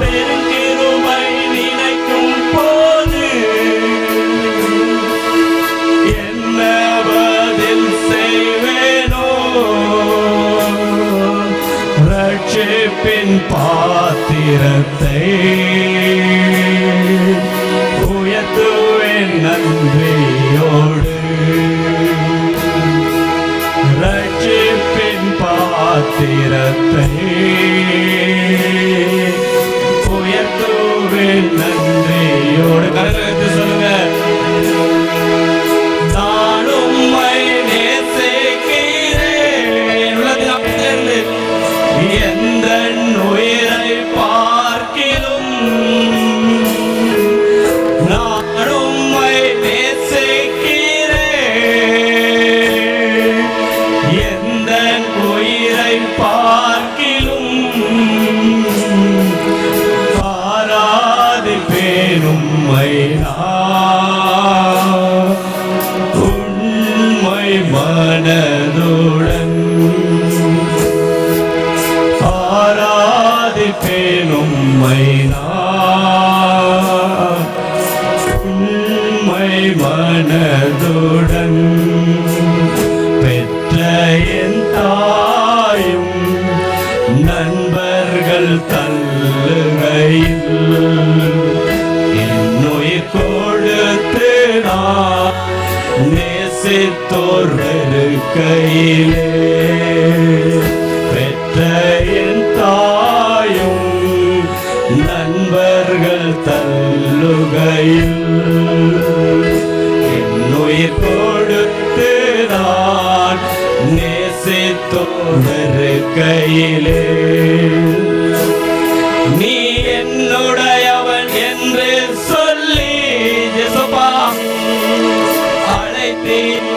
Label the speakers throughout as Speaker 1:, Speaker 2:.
Speaker 1: பெருங்கிருபை நினைக்கும் போது என்ன பதில் செய்வேனோ? ரட்சிப்பின் பாத்திரத்தை உயர்த்துவேன் நன்றியோடு. ரட்சிப்பின் பாத்திரத்தை மனதுடன் ஆராதிப்பேன் உம்மை நான். மனதுடன் பெற்ற என் தாயும் நண்பர்கள் தள்ளுகையில் நேசித்தோர் கையிலே. பெற்ற என் தாயும் நண்பர்கள் தள்ளுகையில். என்னுயிர் கொடுத்து நான் நேசித்தோர் கையிலே. நீ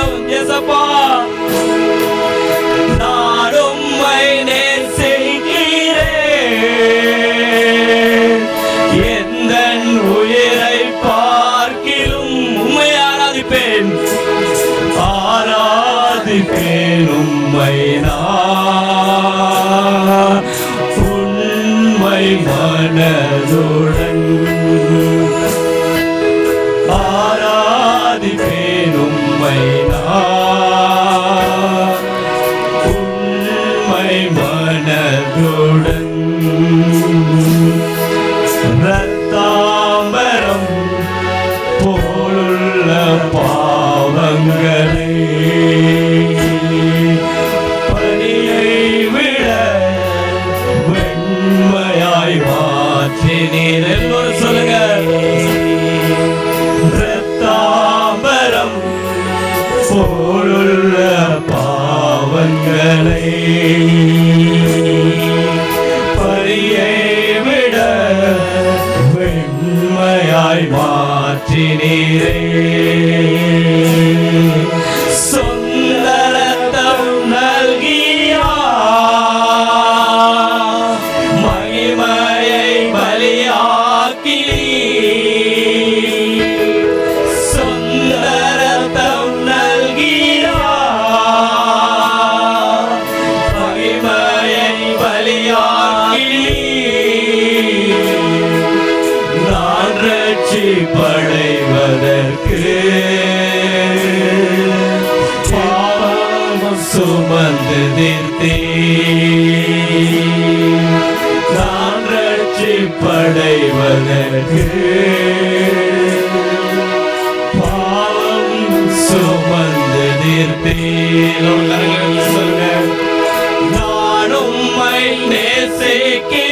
Speaker 1: நாடும் எசப்பா. நாடும் உம்மை உயிரை பார்க்கிலும் உம்மை ஆராதிப்பேன். ஆராதிப்பேன் உம்மை உண்மை மனதுடன் ஆராதிப்பேன் உண்மை மாற்றினீர் எல்லோரும் சொல்லுங்க. ரத்தாம்பரம் போலுள்ள பாவங்களை பரியை விட வெண்மையாய் மாற்றினீரே. வெற்றி படைவதற்கு. பாவம் சுமந்து நிறுத்தே நான் ரட்சி படைவதற்கு. பாவம் நானும் நேசிக்கே